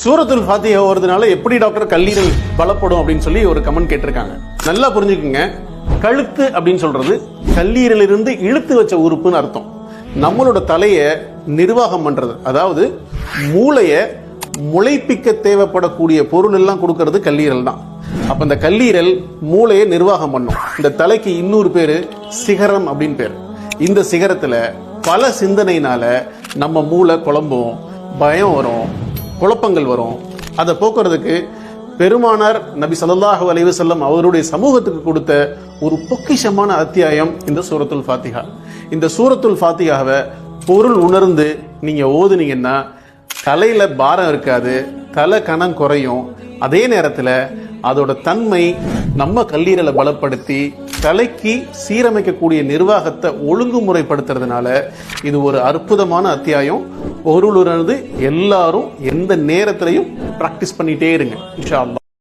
சூரத்துல் ஃபாத்தியா ஓதுறதுனால எப்படி டாக்டர் கல்லீரல் பலப்படும் அப்படின்னு சொல்லி ஒரு கமெண்ட் கேட்டிருக்காங்க. நல்லா புரிஞ்சுக்குங்க. கழுத்து அப்படின்னு சொல்றது கல்லீரலிருந்து இழுத்து வச்ச உறுப்புன்னு அர்த்தம். நம்மளோட தலையை நிர்வாகம் பண்றது. அதாவது மூளைய முளைப்பிக்க தேவைப்படக்கூடிய பொருள் எல்லாம் கொடுக்கறது கல்லீரல் தான். அப்ப இந்த கல்லீரல் மூளையை நிர்வாகம் பண்ணும். இந்த தலைக்கு இன்னொரு பேரு சிகரம் அப்படின்னு பேர். இந்த சிகரத்துல பல சிந்தனையினால நம்ம மூளை குழம்பும் பயம் வரும் குழப்பங்கள் வரும். அதை போக்குறதுக்கு பெருமானார் நபி சல்லாஹு அலைவு செல்லம் அவருடைய சமூகத்துக்கு கொடுத்த ஒரு பொக்கிஷமான அத்தியாயம் இந்த சூரத்துல் ஃபாத்திகா இந்த சூரத்துல் ஃபாத்திகாவை பொருள் உணர்ந்து நீங்கள் ஓதுனீங்கன்னா தலையில் பாரம் இருக்காது தலை கணம் குறையும். அதே நேரத்தில் அதோட தன்மை நம்ம கல்லீரலை பலப்படுத்தி தலைக்கு சீரமைக்கக்கூடிய நிர்வாகத்தை ஒழுங்குமுறைப்படுத்துறதுனால இது ஒரு அற்புதமான அத்தியாயம். பொருள் உணர்ந்து எல்லாரும் எந்த நேரத்திலையும் பிராக்டிஸ் பண்ணிட்டே இருங்க. இன்ஷா அல்லா